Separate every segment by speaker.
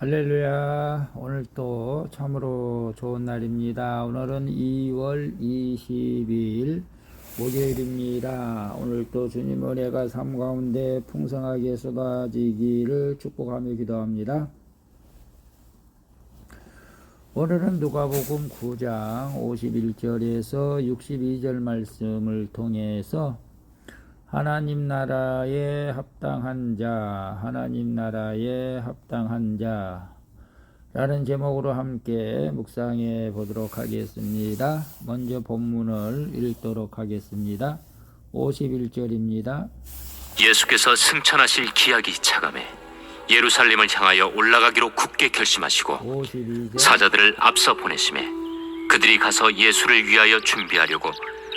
Speaker 1: 할렐루야. 오늘 또 참으로 좋은 날입니다. 오늘은 2월 22일 목요일입니다. 오늘 또 주님 은혜가 삶 가운데 풍성하게 쏟아지기를 축복하며 기도합니다. 오늘은 누가복음 9장 51절에서 62절 말씀을 통해서 하나님 나라에 합당한 자, 하나님 나라에 합당한 자, 라는 제목으로 함께 묵상해 보도록 하겠습니다. 먼저 본문을 읽도록 하겠습니다. 51절입니다.
Speaker 2: 예수께서 승천하실 기약이 차감해 예루살렘을 향하여 올라가기로 굳게 결심하시고
Speaker 1: 52절,
Speaker 2: 사자들을 앞서 보내심에 그들이 가서 예수를 위하여 준비하려고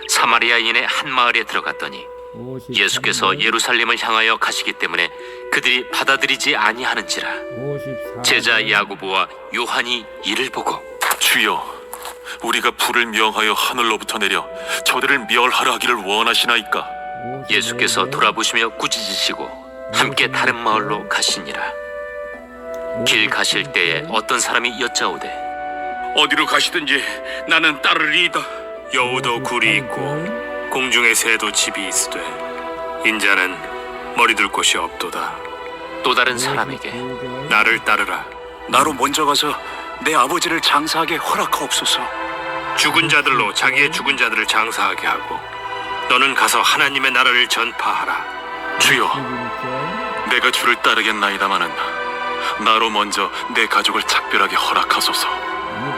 Speaker 2: 사마리아인의 한 마을에 들어갔더니
Speaker 1: 53절,
Speaker 2: 예수께서 예루살렘을 향하여 가시기 때문에 그들이 받아들이지 아니하는지라.
Speaker 1: 54절,
Speaker 2: 제자 야고보와 요한이 이를 보고
Speaker 3: 주여, 우리가 불을 명하여 하늘로부터 내려 저들을 멸하라 하기를 원하시나이까?
Speaker 1: 55절,
Speaker 2: 예수께서 돌아보시며 꾸짖으시고 함께 다른 마을로 가시니라. 길 가실 때에 어떤 사람이 여짜오되
Speaker 4: 어디로 가시든지 나는 따르리이다. 여우도 굴이 있고 공중의 새도 집이 있으되 인자는 머리 둘 곳이 없도다.
Speaker 2: 또 다른 사람에게
Speaker 4: 나를 따르라. 나로 먼저 가서 내 아버지를 장사하게 허락하옵소서. 죽은 자들로 자기의 죽은 자들을 장사하게 하고 너는 가서 하나님의 나라를 전파하라.
Speaker 3: 주여,
Speaker 1: 51절,
Speaker 3: 내가 주를 따르겠나이다마는 나로 먼저 내 가족을 작별하게 허락하소서.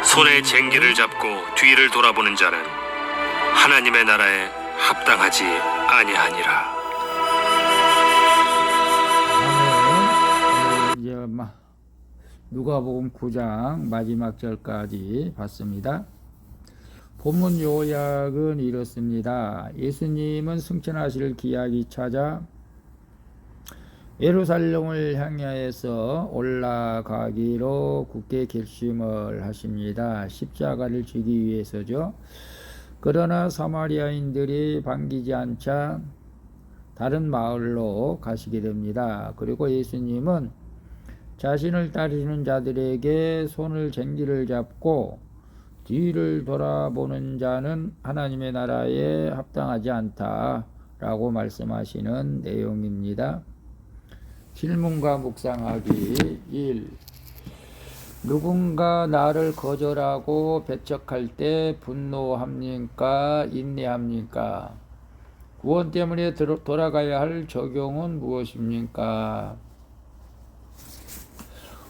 Speaker 4: 손에 쟁기를 잡고 뒤를 돌아보는 자는 하나님의 나라에 합당하지 아니하니라.
Speaker 1: 이제 마- 누가복음 9장 마지막 절까지 봤습니다. 본문 요약은 이렇습니다. 예수님은 승천하실 기약이 찾아 예루살렘을 향하여서 올라가기로 굳게 결심을 하십니다. 십자가를 지기 위해서죠. 그러나 사마리아인들이 반기지 않자 다른 마을로 가시게 됩니다. 그리고 예수님은 자신을 따르는 자들에게 손을 쟁기를 잡고 뒤를 돌아보는 자는 하나님의 나라에 합당하지 않다라고 말씀하시는 내용입니다. 질문과 묵상하기 1. 누군가 나를 거절하고 배척할 때 분노합니까? 인내합니까? 구원 때문에 돌아가야 할 적용은 무엇입니까?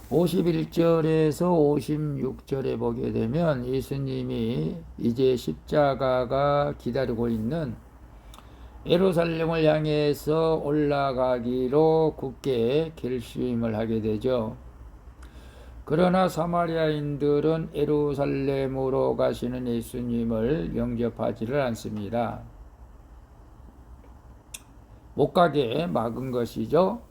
Speaker 1: 51절에서 56절에 보게 되면 예수님이 이제 십자가가 기다리고 있는 예루살렘을 향해서 올라가기로 굳게 결심을 하게 되죠. 그러나 사마리아인들은 예루살렘으로 가시는 예수님을 영접하지를 않습니다. 못 가게 막은 것이죠.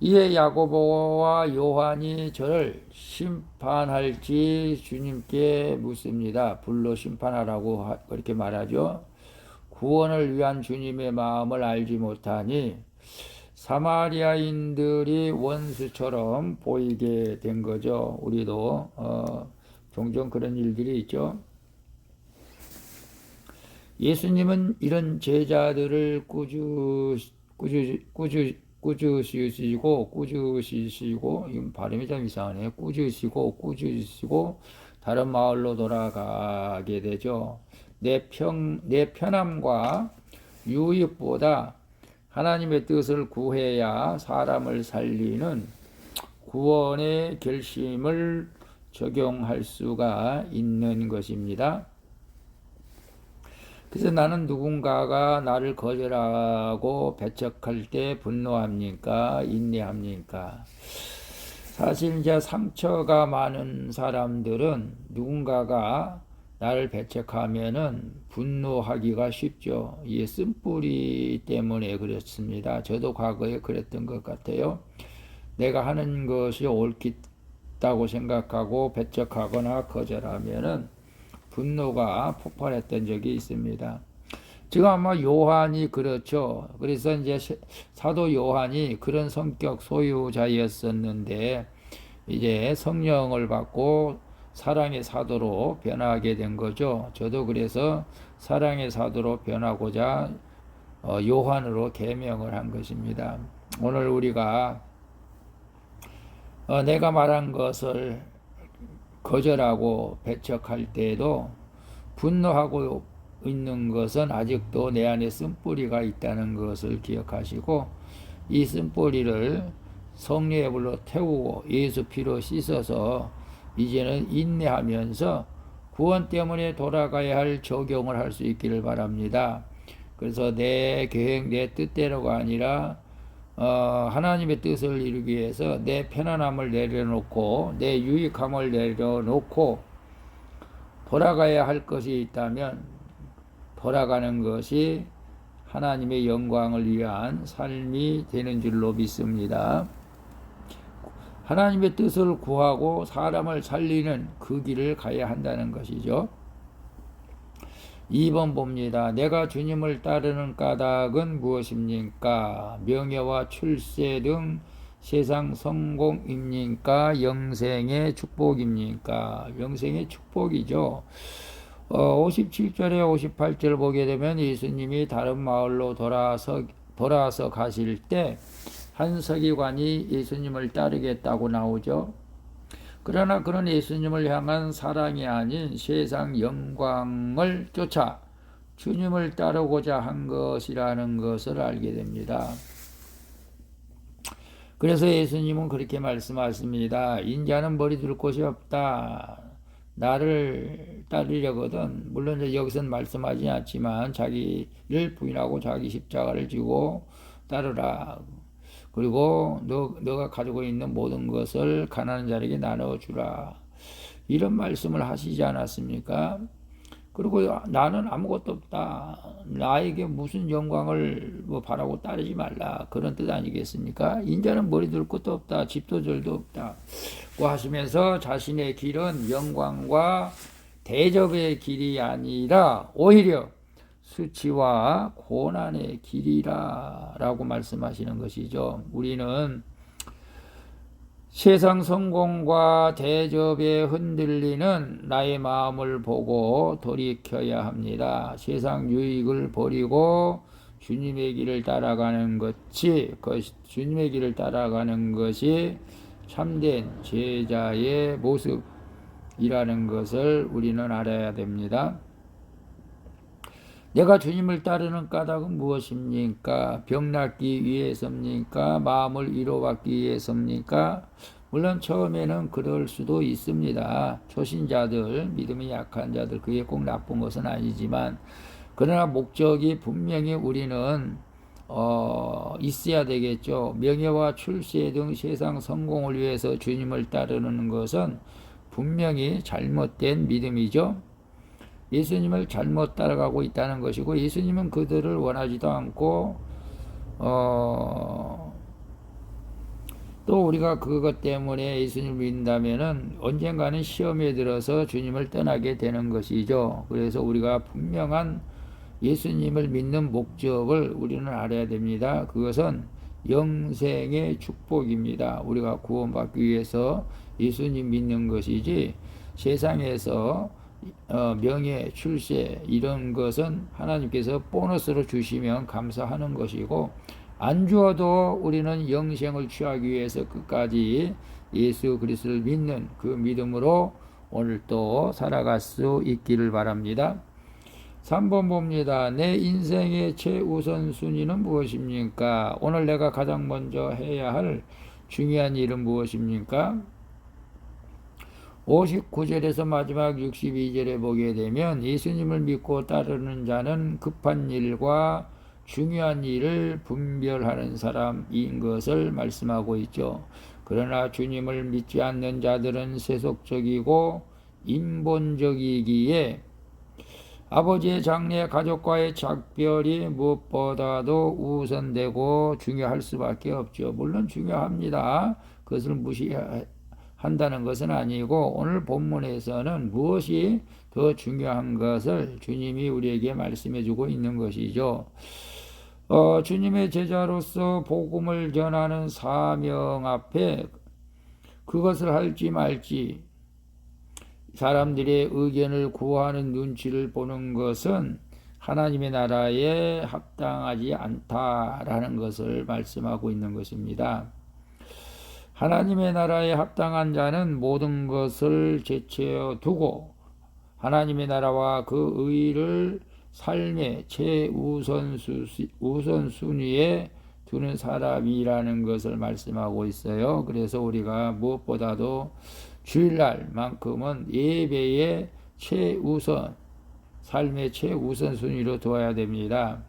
Speaker 1: 이에 야고보와 요한이 저를 심판할지 주님께 묻습니다. 불로 심판하라고 하- 그렇게 말하죠. 구원을 위한 주님의 마음을 알지 못하니 사마리아인들이 원수처럼 보이게 된 거죠. 우리도 어, 종종 그런 일들이 있죠. 예수님은 이런 제자들을 꾸짖 꾸짖 꾸짖 꾸짖으시고 꾸짖으시고 이 발음이 좀 이상하네요. 꾸짖으시고 꾸짖으시고 다른 마을로 돌아가게 되죠. 내 평, 내 편함과 유익보다 하나님의 뜻을 구해야 사람을 살리는 구원의 결심을 적용할 수가 있는 것입니다. 그래서 나는 누군가가 나를 거절하고 배척할 때 분노합니까? 인내합니까? 사실 이제 상처가 많은 사람들은 누군가가 나를 배척하면은 분노하기가 쉽죠. 이 쓴뿌리 때문에 그렇습니다. 저도 과거에 그랬던 것 같아요. 내가 하는 것이 옳겠다고 생각하고 배척하거나 거절하면은 분노가 폭발했던 적이 있습니다. 지금 아마 요한이 그렇죠. 그래서 이제 사도 요한이 그런 성격 소유자였었는데 이제 성령을 받고 사랑의 사도로 변하게 된 거죠. 저도 그래서 사랑의 사도로 변하고자 어, 요한으로 개명을 한 것입니다. 오늘 우리가 어, 내가 말한 것을 거절하고 배척할 때에도 분노하고 있는 것은 아직도 내 안에 쓴뿌리가 있다는 것을 기억하시고 이 쓴뿌리를 성령의 불로 태우고 예수 피로 씻어서 이제는 인내하면서 구원 때문에 돌아가야 할 적용을 할 수 있기를 바랍니다. 그래서 내 계획, 내 뜻대로가 아니라 어, 하나님의 뜻을 이루기 위해서 내 편안함을 내려놓고 내 유익함을 내려놓고 돌아가야 할 것이 있다면 돌아가는 것이 하나님의 영광을 위한 삶이 되는 줄로 믿습니다. 하나님의 뜻을 구하고 사람을 살리는 그 길을 가야 한다는 것이죠. 2번 봅니다. 내가 주님을 따르는 까닭은 무엇입니까? 명예와 출세 등 세상 성공입니까? 영생의 축복입니까? 영생의 축복이죠. 어, 57절에 58절 보게 되면 예수님이 다른 마을로 돌아서, 돌아서 가실 때 한 서기관이 예수님을 따르겠다고 나오죠. 그러나 그런 예수님을 향한 사랑이 아닌 세상 영광을 쫓아 주님을 따르고자 한 것이라는 것을 알게 됩니다. 그래서 예수님은 그렇게 말씀하십니다. 인자는 머리 둘 곳이 없다. 나를 따르려거든 물론 여기서는 말씀하지 않지만 자기를 부인하고 자기 십자가를 지고 따르라. 그리고 너, 너가 가지고 있는 모든 것을 가난한 자에게 나눠주라. 이런 말씀을 하시지 않았습니까? 그리고 나는 아무것도 없다. 나에게 무슨 영광을 뭐 바라고 따르지 말라. 그런 뜻 아니겠습니까? 인자는 머리 둘 것도 없다. 집도 절도 없다. 고 하시면서 자신의 길은 영광과 대접의 길이 아니라 오히려 수치와 고난의 길이라 라고 말씀하시는 것이죠. 우리는 세상 성공과 대접에 흔들리는 나의 마음을 보고 돌이켜야 합니다. 세상 유익을 버리고 주님의 길을 따라가는 것이 주님의 길을 따라가는 것이 참된 제자의 모습이라는 것을 우리는 알아야 됩니다. 내가 주님을 따르는 까닭은 무엇입니까? 병 낫기 위해서입니까? 마음을 위로받기 위해서입니까? 물론 처음에는 그럴 수도 있습니다. 초신자들, 믿음이 약한 자들, 그게 꼭 나쁜 것은 아니지만, 그러나 목적이 분명히 우리는 어, 있어야 되겠죠. 명예와 출세 등 세상 성공을 위해서 주님을 따르는 것은 분명히 잘못된 믿음이죠. 예수님을 잘못 따라가고 있다는 것이고 예수님은 그들을 원하지도 않고 어, 또 우리가 그것 때문에 예수님을 믿는다면은 언젠가는 시험에 들어서 주님을 떠나게 되는 것이죠. 그래서 우리가 분명한 예수님을 믿는 목적을 우리는 알아야 됩니다. 그것은 영생의 축복입니다. 우리가 구원받기 위해서 예수님 믿는 것이지 세상에서 어, 명예, 출세 이런 것은 하나님께서 보너스로 주시면 감사하는 것이고 안 주어도 우리는 영생을 취하기 위해서 끝까지 예수 그리스도를 믿는 그 믿음으로 오늘 또 살아갈 수 있기를 바랍니다. 3번 봅니다. 내 인생의 최우선 순위는 무엇입니까? 오늘 내가 가장 먼저 해야 할 중요한 일은 무엇입니까? 59절에서 마지막 62절에 보게 되면 예수님을 믿고 따르는 자는 급한 일과 중요한 일을 분별하는 사람인 것을 말씀하고 있죠. 그러나 주님을 믿지 않는 자들은 세속적이고 인본적이기에 아버지의 장래 가족과의 작별이 무엇보다도 우선되고 중요할 수밖에 없죠. 물론 중요합니다. 그것을 무시 한다는 것은 아니고 오늘 본문에서는 무엇이 더 중요한 것을 주님이 우리에게 말씀해 주고 있는 것이죠. 어, 주님의 제자로서 복음을 전하는 사명 앞에 그것을 할지 말지 사람들의 의견을 구하는 눈치를 보는 것은 하나님의 나라에 합당하지 않다라는 것을 말씀하고 있는 것입니다. 하나님의 나라에 합당한 자는 모든 것을 제치어 두고 하나님의 나라와 그 의를 삶의 최우선수, 우선순위에 두는 사람이라는 것을 말씀하고 있어요. 그래서 우리가 무엇보다도 주일날만큼은 예배의 최우선, 삶의 최우선 순위로 두어야 됩니다.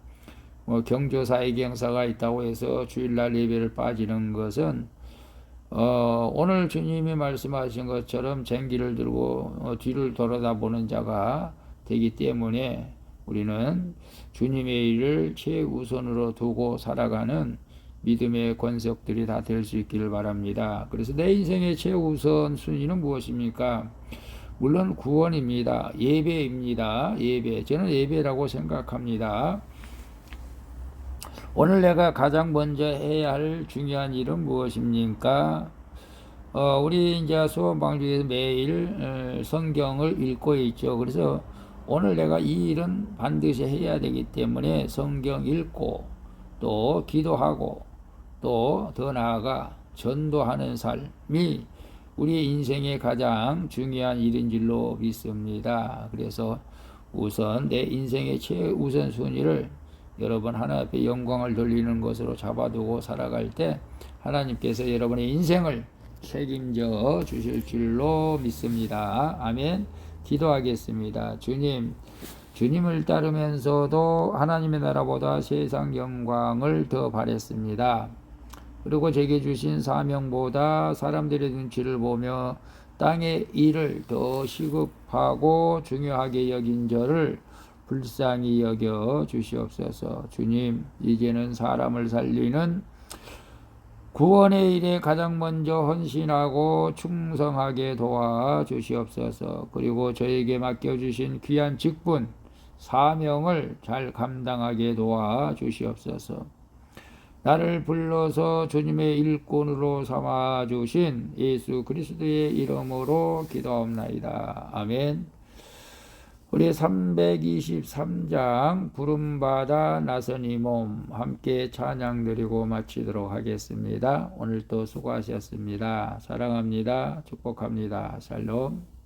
Speaker 1: 뭐 경조사의 경사가 있다고 해서 주일날 예배를 빠지는 것은 어, 오늘 주님이 말씀하신 것처럼 쟁기를 들고 어, 뒤를 돌아다보는 자가 되기 때문에 우리는 주님의 일을 최우선으로 두고 살아가는 믿음의 권석들이 다 될 수 있기를 바랍니다. 그래서 내 인생의 최우선 순위는 무엇입니까? 물론 구원입니다. 예배입니다. 예배. 저는 예배라고 생각합니다. 오늘 내가 가장 먼저 해야 할 중요한 일은 무엇입니까? 어, 우리 이제 수원방주에서 매일 어, 성경을 읽고 있죠. 그래서 오늘 내가 이 일은 반드시 해야 되기 때문에 성경 읽고 또 기도하고 또 더 나아가 전도하는 삶이 우리 인생의 가장 중요한 일인 줄로 믿습니다. 그래서 우선 내 인생의 최우선 순위를 여러분 하나 앞에 영광을 돌리는 것으로 잡아두고 살아갈 때 하나님께서 여러분의 인생을 책임져 주실 줄로 믿습니다. 아멘. 기도하겠습니다. 주님, 주님을 따르면서도 하나님의 나라보다 세상 영광을 더 바랬습니다. 그리고 제게 주신 사명보다 사람들의 눈치를 보며 땅의 일을 더 시급하고 중요하게 여긴 저를 불쌍히 여겨 주시옵소서. 주님, 이제는 사람을 살리는 구원의 일에 가장 먼저 헌신하고 충성하게 도와 주시옵소서. 그리고 저에게 맡겨주신 귀한 직분, 사명을 잘 감당하게 도와 주시옵소서. 나를 불러서 주님의 일꾼으로 삼아 주신 예수 그리스도의 이름으로 기도합나이다. 아멘. 우리 323장 부름받아 나선이 몸 함께 찬양 드리고 마치도록 하겠습니다. 오늘도 수고하셨습니다. 사랑합니다. 축복합니다. 샬롬.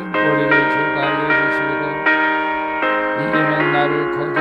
Speaker 5: 쓴 꼬리를 주가 알려주시고 이기는 나를 거저